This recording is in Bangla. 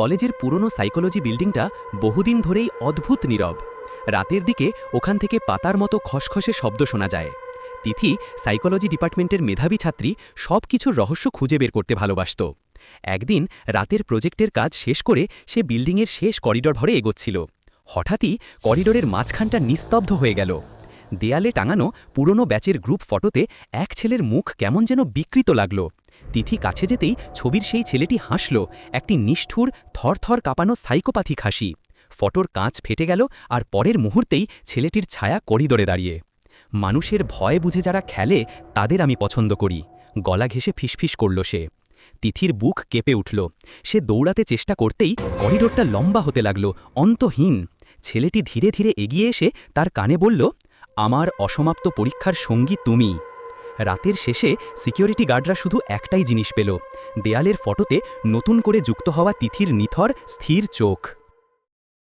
কলেজের পুরনো সাইকোলজি বিল্ডিংটা বহুদিন ধরেই অদ্ভুত নীরব। রাতের দিকে ওখান থেকে পাতার মতো খসখসে শব্দ শোনা যায়। তিথি সাইকোলজি ডিপার্টমেন্টের মেধাবী ছাত্রী সব কিছুর রহস্য খুঁজে বের করতে ভালোবাসত। একদিন রাতের প্রজেক্টের কাজ শেষ করে সে বিল্ডিংয়ের শেষ করিডর ভরে এগোচ্ছিল। হঠাৎই করিডোরের মাঝখানটা নিস্তব্ধ হয়ে গেল। দেয়ালে টাঙানো পুরনো ব্যাচের গ্রুপ ফটোতে এক ছেলের মুখ কেমন যেন বিকৃত লাগল। তিথি কাছে যেতেই ছবির সেই ছেলেটি হাসল, একটি নিষ্ঠুর, থরথর কাঁপানো সাইকোপ্যাথিক হাসি ফটোর কাঁচ ফেটে গেল আর পরের মুহূর্তেই ছেলেটির ছায়া করিডোরে দাঁড়িয়ে। মানুষের ভয় বুঝে যারা খেলে, তাদের আমি পছন্দ করি। গলা ঘেঁষে ফিসফিস করল সে। তিথির বুক কেঁপে উঠল। সে দৌড়াতে চেষ্টা করতেই করিডোরটা লম্বা হতে লাগল, অন্তহীন। ছেলেটি ধীরে ধীরে এগিয়ে এসে তার কানে বলল, আমার অসমাপ্ত পরীক্ষার সঙ্গী তুমি। রাতের শেষে সিকিউরিটি গার্ডরা শুধু একটাই জিনিস পেল। দেয়ালের ফটোতে নতুন করে যুক্ত হওয়া তিথির নিথর স্থির চোখ।